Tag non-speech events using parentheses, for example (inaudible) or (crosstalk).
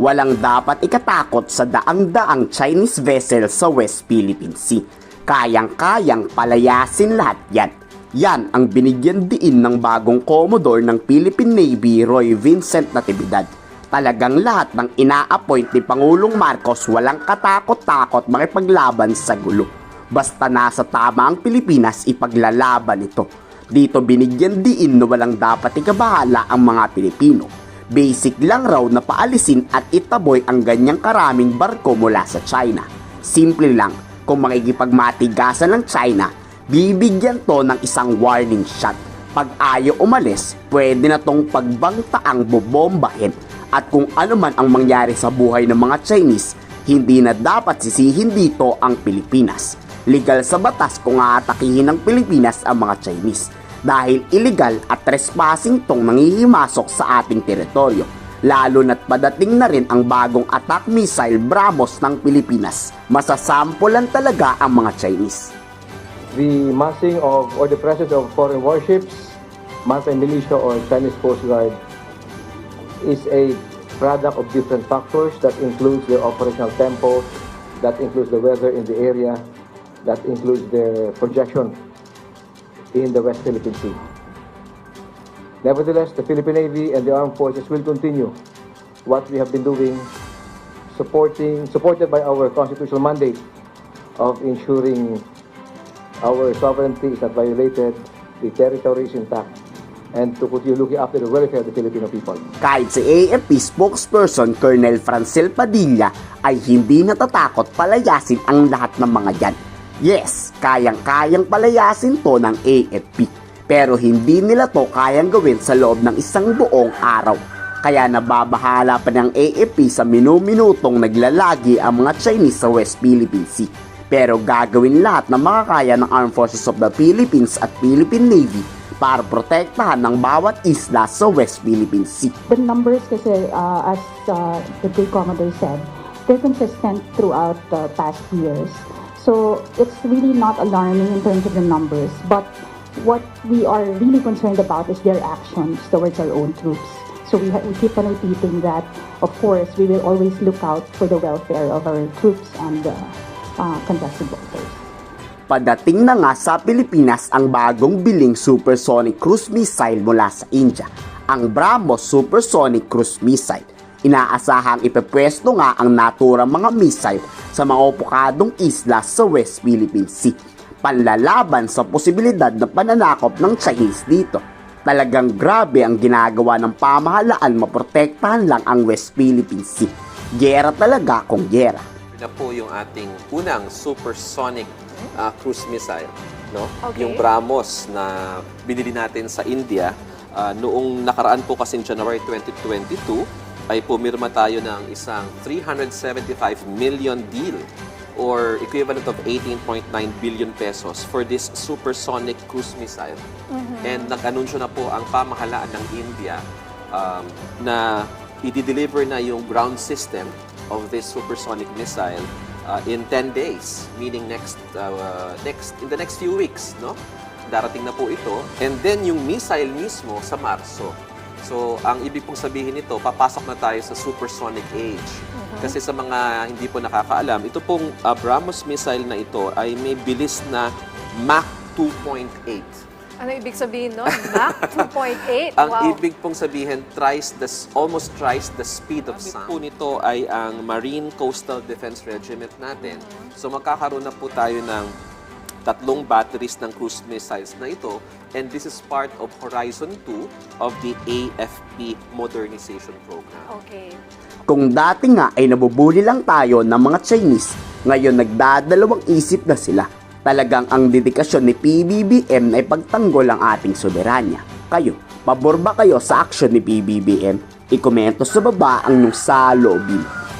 Walang dapat ikatakot sa daang-daang Chinese vessel sa West Philippine Sea. Kayang-kayang palayasin lahat yan. Yan ang binigyan diin ng bagong Commodore ng Philippine Navy Roy Vincent Natividad. Talagang lahat ng ina-appoint ni Pangulong Marcos walang katakot-takot makipaglaban sa gulo. Basta nasa tama ang Pilipinas ipaglalaban ito. Dito binigyan diin na walang dapat ikabahala ang mga Pilipino. Basic lang raw na paalisin at itaboy ang ganyang karaming barko mula sa China. Simple lang, kung makikipagmatigasan ng China, bibigyan to ng isang warning shot. Pag ayaw umalis, pwede na tong pagbangtaang bobombahin. At kung ano man ang mangyari sa buhay ng mga Chinese, hindi na dapat sisihin dito ang Pilipinas. Legal sa batas kung aatakihin ng Pilipinas ang mga Chinese dahil illegal at trespassing tong nangihimasok sa ating teritoryo. Lalo na't padating na rin ang bagong attack missile BrahMos ng Pilipinas. Masasampulan talaga ang mga Chinese. the massing of or the presence of foreign warships, multi-militia or Chinese Coast Guard is a product of different factors that includes their operational tempo, that includes the weather in the area, that includes their projection in the West Philippine Sea. Nevertheless, the Philippine Navy and the armed forces will continue what we have been doing, supporting, supported by our constitutional mandate of ensuring our sovereignty is not violated, the territory is intact, and to continue looking after the welfare of the Filipino people. Kahit si AFP spokesperson Colonel Francel Padilla ay hindi natatakot palayasin ang lahat ng mga yan. Yes, kayang-kayang palayasin to ng AFP. Pero hindi nila to kayang gawin sa loob ng isang buong araw. Kaya nababahala pa ng AFP sa minu-minutong naglalagi ang mga Chinese sa West Philippine Sea. Pero gagawin lahat ng makakaya ng Armed Forces of the Philippines at Philippine Navy para protektahan ng bawat isla sa West Philippine Sea. The numbers kasi, uh, as uh, the Great Commodore said, they're consistent throughout the past years. So it's really not alarming in terms of the numbers. But what we are really concerned about is their actions towards our own troops. So we, we keep on repeating that, of course, we will always look out for the welfare of our troops and uh, uh, contested waters. Padating na nga sa Pilipinas ang bagong biling supersonic cruise missile mula sa India, ang BrahMos Supersonic Cruise Missile. Inaasahang ipepwesto nga ang naturang mga missile sa mga opukadong isla sa West Philippine Sea. Panlalaban sa posibilidad na pananakop ng Chinese dito. Talagang grabe ang ginagawa ng pamahalaan maprotektahan lang ang West Philippine Sea. Gera talaga kung gera. na po yung ating unang supersonic uh, cruise missile, no? Okay. Yung BrahMos na binili natin sa India uh, noong nakaraan po kasi January 2022 ay pumirma tayo ng isang 375 million deal or equivalent of 18.9 billion pesos for this supersonic cruise missile. And nag-anunsyo na po ang pamahalaan ng India um, na i-deliver na yung ground system of this supersonic missile uh, in 10 days, meaning next uh, next in the next few weeks, no? Darating na po ito. And then yung missile mismo sa Marso. So, ang ibig pong sabihin nito, papasok na tayo sa supersonic age. Kasi sa mga hindi po nakakaalam, ito pong BrahMos missile na ito ay may bilis na Mach 2.8. Ano ibig sabihin nun? Mach (laughs) 2.8? Ang wow. ibig pong sabihin, thrice the, almost thrice the speed of sound. po nito ay ang Marine Coastal Defense Regiment natin. So magkakaroon na po tayo ng tatlong batteries ng cruise missiles na ito and this is part of Horizon 2 of the AFP Modernization Program. Okay. Kung dati nga ay nabubuli lang tayo ng mga Chinese, ngayon nagdadalawang isip na sila. Talagang ang dedikasyon ni PBBM na ipagtanggol ang ating soberanya. Kayo, pabor ba kayo sa aksyon ni PBBM? Ikomento sa baba ang inyong saloobin.